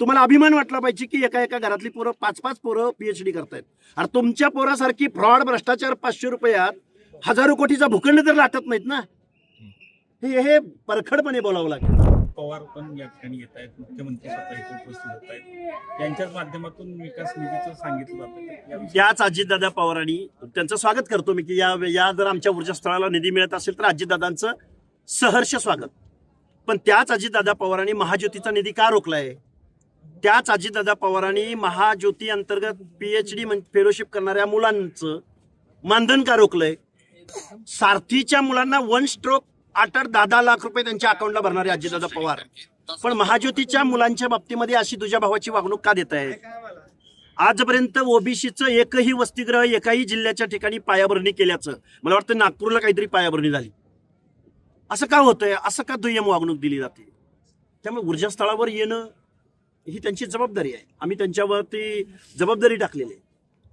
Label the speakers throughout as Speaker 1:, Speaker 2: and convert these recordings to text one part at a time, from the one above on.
Speaker 1: तुम्हाला अभिमान वाटला पाहिजे की एका एका घरातली पोरं पाच पाच पोरं पीएचडी करतायत. आणि तुमच्या पोरासारखी फ्रॉड भ्रष्टाचार पाचशे रुपयात हजारो कोटीचा भूखंड तर लाटत नाहीत ना? हे हे परखडपणे बोलावं लागेल.
Speaker 2: पवार पण या ठिकाणी येत आहेत मुख्यमंत्री स्वतः इथे उपस्थित होत आहेत. यांच्याच माध्यमातून विकास निधीचं सांगितलं जातं.
Speaker 1: त्याच अजितदादा पवारांनी त्यांचं स्वागत करतो मी की या या जर आमच्या ऊर्जास्थळाला निधी मिळत असेल तर अजितदादांचं सहर्ष स्वागत. पण त्याच अजितदादा पवारांनी महाज्योतीचा निधी का रोखलाय? त्याच अजितदादा पवारांनी महाज्योती अंतर्गत पीएचडी फेलोशिप करणाऱ्या मुलांचं मानधन का रोखलंय. सारथीच्या मुलांना वन स्ट्रोक आठ आठ दहा दहा लाख रुपये त्यांच्या अकाउंटला भरणारे अजितदादा पवार. पण महाज्योतीच्या मुलांच्या बाबतीमध्ये अशी तुझ्या भावाची वागणूक का देत आहे आजपर्यंत ओबीसीचं एकही वसतिगृह एकाही जिल्ह्याच्या ठिकाणी पायाभरणी केल्याचं मला वाटतं नागपूरला काहीतरी पायाभरणी झाली. असं का होतंय? असं का दुय्यम वागणूक दिली जाते? त्यामुळे ऊर्जास्थळावर येणं ही त्यांची जबाबदारी आहे. आम्ही त्यांच्यावरती जबाबदारी टाकलेली आहे.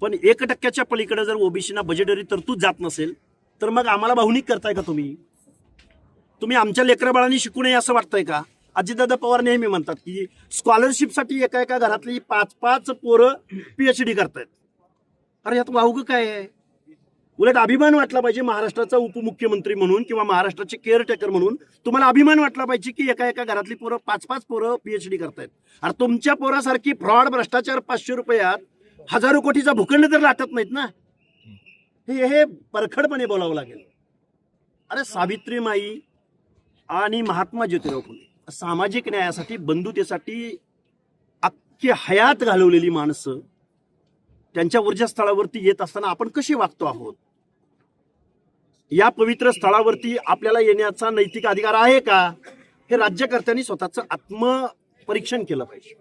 Speaker 1: पण एक टक्क्याच्या पलीकडे जर ओबीसीना बजेटरी तरतूद जात नसेल तर मग आम्हाला भावनिक करताय का तुम्ही? तुम्ही आमच्या लेकराबाळांनी शिकू नये असं वाटतंय का? अजितदादा पवार नेहमी म्हणतात की स्कॉलरशिपसाठी एका एका घरातली पाच पाच पोरं पीएचडी करतायत. अरे यात वावगं काय आहे? उलट अभिमान वाटला पाहिजे महाराष्ट्राचा उपमुख्यमंत्री म्हणून किंवा महाराष्ट्राचे केअरटेकर म्हणून. तुम्हाला अभिमान वाटला पाहिजे की एका एका घरातली पोरं पाच पाच पोरं पीएचडी करतायत. अरे तुमच्या पोरासारखी फ्रॉड भ्रष्टाचार पाचशे रुपयात हजारो कोटीचा भूखंड तर लाटत नाहीत ना? हे हे परखडपणे बोलावं लागेल. अरे सावित्रीमाई आणि महात्मा ज्योतिराव फुले सामाजिक न्यायासाठी बंधुतेसाठी अख्खी हयात घालवलेली माणसं त्यांच्या ऊर्जास्थळावरती येत असताना आपण कसे वागतो आहोत? या पवित्र स्थळावरती आपल्याला येण्याचा नैतिक अधिकार आहे का? हे राज्यकर्त्यांनी स्वतःचं आत्मपरीक्षण केलं पाहिजे.